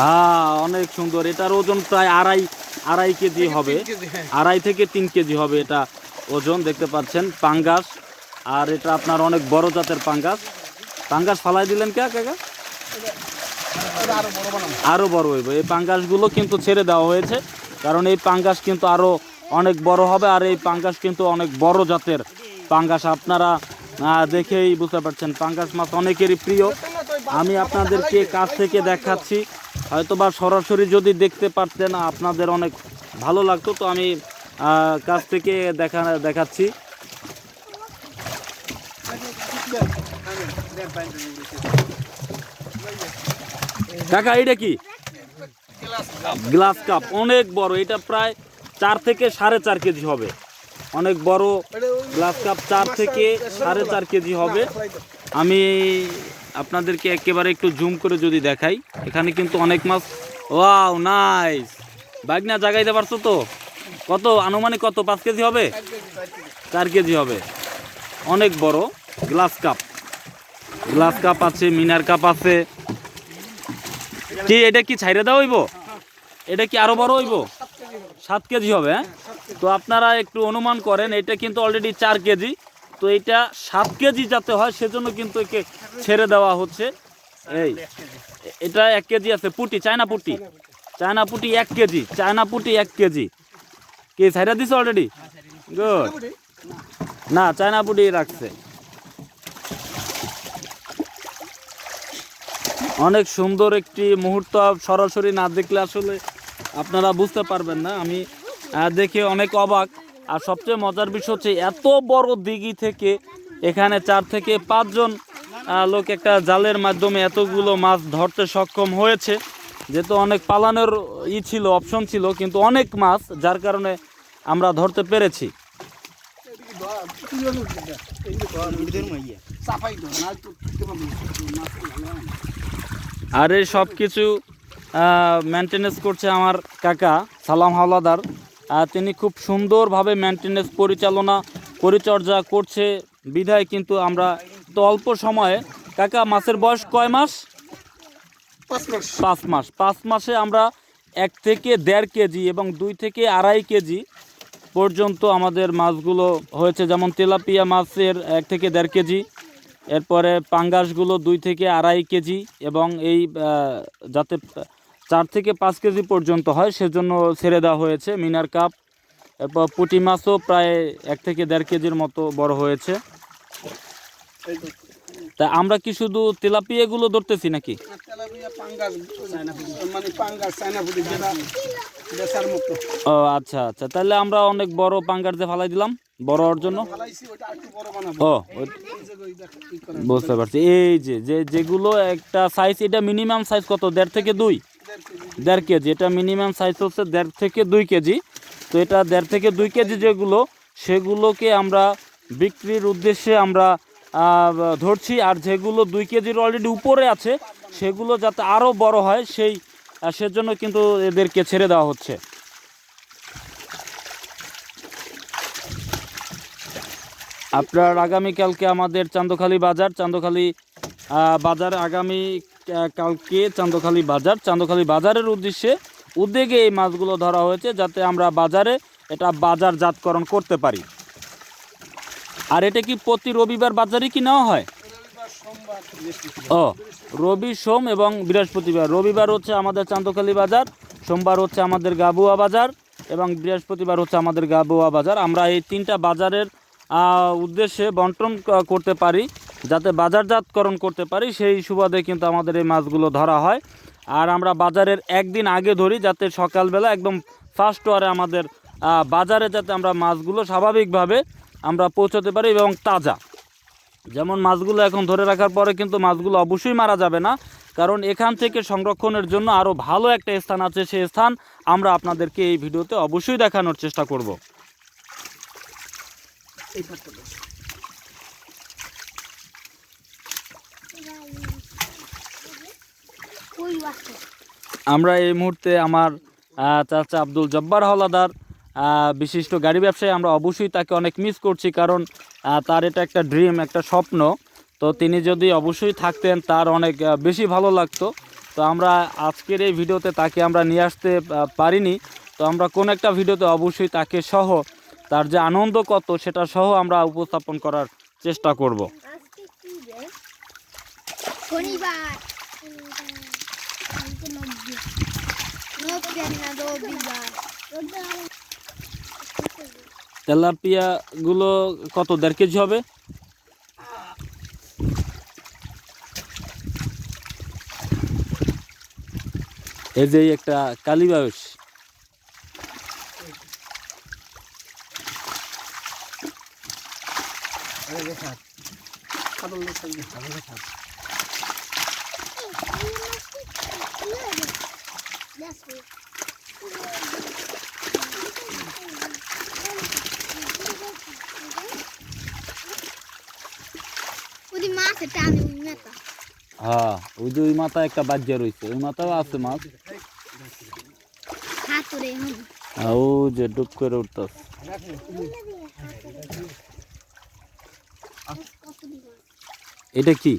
হ্যাঁ অনেক সুন্দর। এটার ওজন প্রায় আড়াই আড়াই কেজি হবে। আড়াই থেকে তিন কেজি হবে এটা ওজন দেখতে পাচ্ছেন পাঙ্গাস। আর এটা আপনার অনেক বড় জাতের পাঙ্গাস। পাঙ্গাস ফালাই দিলেন কে কাকা আরও বড় হইব। এই পাঙ্গাসগুলো কিন্তু ছেড়ে দেওয়া হয়েছে কারণ এই পাঙ্গাস কিন্তু আরও অনেক বড় হবে আর এই পাঙ্গাস কিন্তু অনেক বড় জাতের পাঙ্গাস। আপনারা দেখেই বুঝতে পারছেন, পাঙ্গাস মাছ অনেকেরই প্রিয়। আমি আপনাদেরকে কাছ থেকে দেখাচ্ছি। হয়তো বা সরাসরি যদি দেখতে পারতেন, আপনাদের অনেক ভালো লাগতো, তো আমি কাছ থেকে দেখা, দেখাচ্ছি। কাকা এটা কি? Glass cup. অনেক বড়, এটা প্রায় চার থেকে সাড়ে চার কেজি হবে। অনেক বড় গ্লাস কাপ চার থেকে সাড়ে চার কেজি হবে। আমি আপনাদেরকে একেবারে একটু জুম করে যদি দেখাই, এখানে কিন্তু অনেক মাছ। Wow, nice. বাগনা, জাগাইতে পারছ তো? কত? আনুমানিক কত? পাঁচ কেজি হবে? চার কেজি হবে। অনেক বড় গ্লাস কাপ। গ্লাস কাপ আছে, মিনার কাপ আছে। কি, এটা কি ছাইরে দেওয়া হইব? এটা কি আরও বড় হইব? সাত কেজি হবে হ্যাঁ? তো আপনারা একটু অনুমান করেন, এটা কিন্তু অলরেডি চার কেজি। তো এটা সাত কেজি যাতে হয়, সেজন্য কিন্তু একে ছেড়ে দেওয়া হচ্ছে। এই, এটা এক কেজি আছে, পুটি, চায়না পুটি। চায়না পুটি এক কেজি, চায়না পুটি এক কেজি। কি ছাইরা দিছে অলরেডি গুড না, চায়না পুটি রাখছে। অনেক সুন্দর একটি মুহূর্ত, সরাসরি না দেখলে আসলে আপনারা বুঝতে পারবেন না, আমি দেখে অনেক অবাক। আর সবচেয়ে মজার বিষয় হচ্ছে এত বড় দিঘি থেকে এখানে চার থেকে পাঁচজন লোক একটা জালের মাধ্যমে এতগুলো মাছ ধরতে সক্ষম হয়েছে। যেহেতু অনেক পালানোর ই ছিল অপশন ছিল, কিন্তু অনেক মাছ যার কারণে আমরা ধরতে পেরেছি। আর এই সব কিছু মেনটেনেন্স করছে আমার কাকা সালাম হাওলাদার। তিনি খুব সুন্দরভাবে মেনটেনেন্স পরিচালনা পরিচর্যা করছে বিধায় কিন্তু আমরা তো অল্প সময়ে কাকা মাছের বয়স কয় মাস? পাঁচ মাস। পাঁচ মাসে। আমরা এক থেকে দেড় কেজি এবং দুই থেকে আড়াই কেজি পর্যন্ত আমাদের মাছগুলো হয়েছে যেমন তেলাপিয়া মাছের এক থেকে দেড় কেজি এরপরে পাঙ্গাসগুলো দুই থেকে আড়াই কেজি এবং এই যাতে চার থেকে পাঁচ কেজি পর্যন্ত হয়, সেজন্য ছেড়ে দেওয়া হয়েছে। মিনার কাপ, এরপর পুঁটি মাছও প্রায় এক থেকে দেড় কেজির মতো বড় হয়েছে। তা আমরা কি শুধু তেলাপিয়াগুলো ধরতেছি নাকি? মানে ও আচ্ছা আচ্ছা। তাহলে আমরা অনেক বড় পাঙ্গার দিয়ে ফালাই দিলাম বড় হওয়ার জন্য। ও যে বুঝতে পারছি। এই যে যে যেগুলো একটা সাইজ এটা মিনিমাম সাইজ কত? দেড় থেকে দুই? দেড় কেজি। এটা মিনিমাম সাইজ হচ্ছে দেড় থেকে দুই কেজি। তো এটা দেড় থেকে দুই কেজি যেগুলো সেগুলোকে আমরা বিক্রির উদ্দেশ্যে আমরা ধরছি। আর যেগুলো দুই কেজির অলরেডি উপরে আছে সেগুলো যাতে আরও বড় হয় সেই সেজন্য কিন্তু এদেরকে ছেড়ে দেওয়া হচ্ছে। আপনার আগামীকালকে আমাদের চান্দখালি বাজার চান্দখালি বাজার আগামী কালকে চান্দখালি বাজার। চান্দখালি বাজারের উদ্দেশ্যে উদ্যোগে এই মাছগুলো ধরা হয়েছে যাতে আমরা বাজারে এটা বাজারজাতকরণ করতে পারি। আর এটা কি প্রতি রবিবার বাজারে কি নেওয়া হয়? ও, রবি, সোম এবং বৃহস্পতিবার। রবিবার হচ্ছে আমাদের চান্দখালি বাজার, সোমবার হচ্ছে আমাদের গাবুয়া বাজার এবং বৃহস্পতিবার হচ্ছে আমাদের গাবুয়া বাজার। আমরা এই তিনটা বাজারের উদ্দেশ্যে বন্টন করতে পারি, যাতে বাজারজাতকরণ করতে পারি, সেই সুবাদে কিন্তু আমাদের এই মাছগুলো ধরা হয়। আর আমরা বাজারের একদিন আগে ধরি, যাতে সকালবেলা একদম ফার্স্ট ওয়ারে আমাদের বাজারে যাতে আমরা মাছগুলো স্বাভাবিকভাবে আমরা পৌঁছতে পারি এবং তাজা। যেমন মাছগুলো এখন ধরে রাখার পরে কিন্তু মাছগুলো অবশ্যই মারা যাবে না কারণ এখান থেকে সংরক্ষণের জন্য আরও ভালো একটা স্থান আছে সেই স্থান আমরা আপনাদেরকে এই ভিডিওতে অবশ্যই দেখানোর চেষ্টা করব। আমরা এই মুহূর্তে আমার চাচা আব্দুল জব্বার হলাদার বিশিষ্ট গাড়ি ব্যবসায়ী, আমরা অবশ্যই তাকে অনেক মিস করছি, কারণ তার এটা একটা ড্রিম একটা স্বপ্ন। তো তিনি যদি অবশ্যই থাকতেন, তার অনেক বেশি ভালো লাগতো। তো আমরা আজকের এই ভিডিওতে তাকে আমরা নিয়ে আসতে পারিনি। তো আমরা কোন একটা ভিডিওতে অবশ্যই তাকে সহ, তার যে আনন্দ কত, সেটা সহ আমরা উপস্থাপন করার চেষ্টা করব। শনিবার কালকে নব্বই নব্বই না রবিবার তেলাপিয়াগুলো কত দেড় কেজি হবে? এই যে একটা কালীবায়স কাতল দেশাল হ্যাঁ ওই যে ওই মাথা একটা বাজ্যা রয়েছে ওই মাথাও আছে মাছ। আর ও যে ডুব করে উঠতেছে। এটা কি?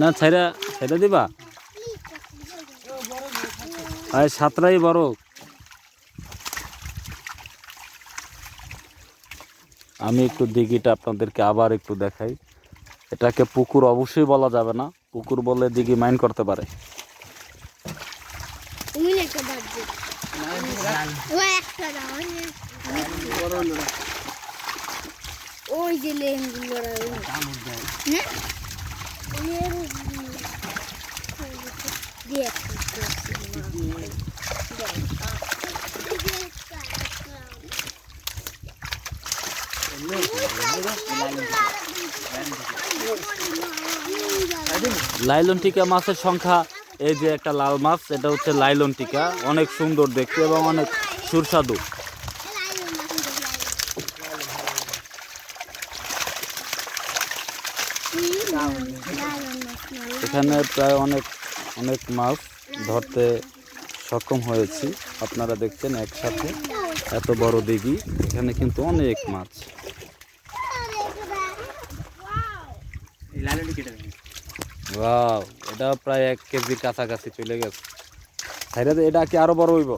না ছাইরা ছাইরা দিবা? আরে সাতটাই বড়। আমি একটু দিঘিটা আপনাদেরকে আবার একটু দেখাই। এটাকে পুকুর অবশ্যই বলা যাবে না। পুকুর বলে দিঘি মাইন্ড করতে পারে হ্যাঁ দেখ লাইলন টিকা মাছের সংখ্যা, এই যে একটা লাল মাছ, এটা হচ্ছে লাইলন টিকা। অনেক সুন্দর দেখতে এবং অনেক সুস্বাদু। এখানে প্রায় অনেক অনেক মাছ ধরতে সক্ষম হয়েছি। আপনারা দেখছেন একসাথে, এত বড় দিঘি। এখানে কিন্তু অনেক মাছ। লালুটি কেটে দেবেন ওয়াও এটা প্রায় এক কেজির কাছাকাছি চলে গেছে। সাইডে এটা কি আরও বড় হইব?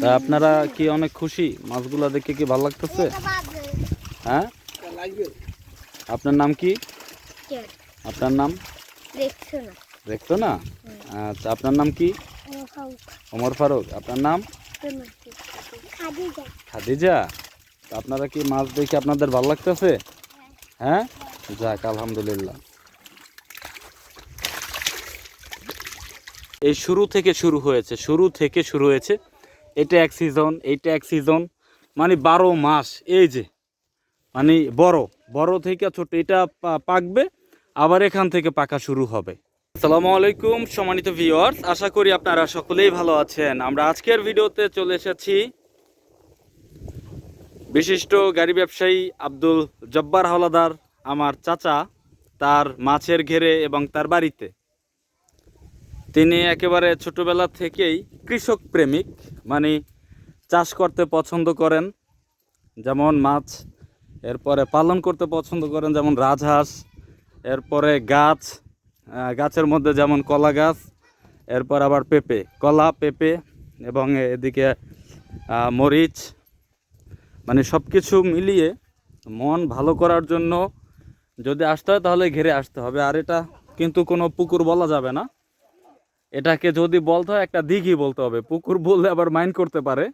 তা আপনারা কি অনেক খুশি? মাছগুলো দেখে কি ভালো লাগতেছে? হ্যাঁ? আপনার নাম কি? আপনার নাম? দেখতো না আচ্ছা আপনার নাম কি? ওমর ফারুক। আপনার নাম? খাদিজা। আপনারা কি মাছ দেখে আপনাদের ভালো লাগতেছে? হ্যাঁ? যাক, আলহামদুলিল্লাহ। এই শুরু থেকে শুরু হয়েছে, শুরু থেকে শুরু হয়েছে। এটা এক সিজন এইটা এক সিজন মানে বারো মাস, এই যে। মানে বড় বড় থেকে ছোট, এটা পাকবে, আবার এখান থেকে পাকা শুরু হবে। আসসালামু আলাইকুম, সম্মানিত ভিউয়ার্স আশা করি আপনারা সকলেই ভালো আছেন। আমরা আজকের ভিডিওতে চলে এসেছি বিশিষ্ট গাড়ি ব্যবসায়ী আব্দুল জব্বার হাওলাদার আমার চাচা তার মাছের ঘেরে এবং তার বাড়িতে। তিনি একেবারে ছোটবেলা থেকেই কৃষক প্রেমিক মানে চাষ করতে পছন্দ করেন, যেমন মাছ, এরপরে পালন করতে পছন্দ করেন, যেমন রাজহাঁস, এরপরে গাছ গাছের মধ্যে যেমন কলা গাছ, এরপর আবার পেঁপে, কলা, পেঁপে এবং এদিকে মরিচ মানে সব কিছু মিলিয়ে মন ভালো করার জন্য যদি আসতে হয় তাহলে ঘেরে আসতে হবে। আর এটা কিন্তু কোনো পুকুর বলা যাবে না। এটাকে যদি বলতে হয় একটা দিঘি বলতে হবে। পুকুর বললে আবার মাইন্ড করতে পারে।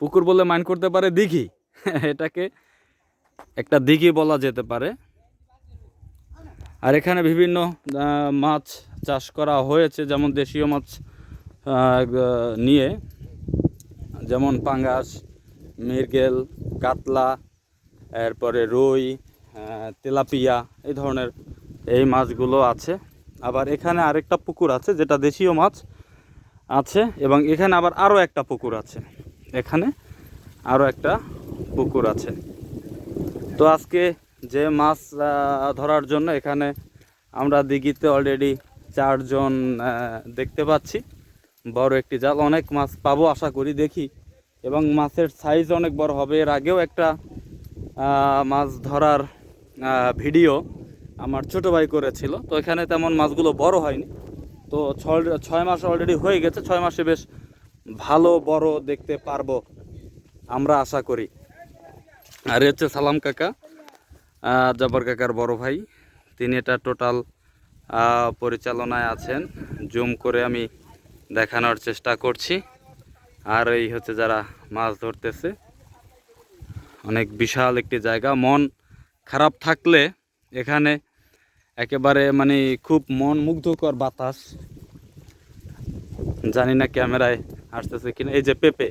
পুকুর বললে মাইন্ড করতে পারে দিঘি। এটাকে একটা দিঘি বলা যেতে পারে। আর এখানে বিভিন্ন মাছ চাষ করা হয়েছে, যেমন দেশীয় মাছ নিয়ে, যেমন পাঙ্গাস মৃগেল, কাতলা, এরপরে রুই তেলাপিয়া এই ধরনের এই মাছগুলো আছে। আবার এখানে আরেকটা পুকুর আছে যেটা দেশীয় মাছ আছে এবং এখানে আবার আরও একটা পুকুর আছে। এখানে আরও একটা পুকুর আছে। তো আজকে যে মাছ ধরার জন্য এখানে আমরা দিঘিতে অলরেডি চারজন দেখতে পাচ্ছি। বড় একটি জাল, অনেক মাছ পাবো আশা করি, দেখি এবং মাছের সাইজ অনেক বড় হবে। এর আগেও একটা মাছ ধরার ভিডিও আমার ছোট ভাই করেছিল। তো এখানে তেমন মাছগুলো বড় হয়নি। তো ছয় মাস অলরেডি হয়ে গেছে। ছয় মাসে বেশ ভালো, বড় দেখতে পারব আমরা আশা করি। আর হচ্ছে সালাম কাকা জব্বার কাকার বড় ভাই। তিনি এটা টোটাল পরিচালনায় আছেন। জুম করে আমি দেখানোর চেষ্টা করছি। আর এই হচ্ছে যারা মাছ ধরতেছে। অনেক বিশাল একটি জায়গা। মন খারাপ থাকলে এখানে একেবারে মানে খুব মন মুগ্ধকর বাতাস। জানি না ক্যামেরায় আসতেছে কিনা। এই যে পেঁপে।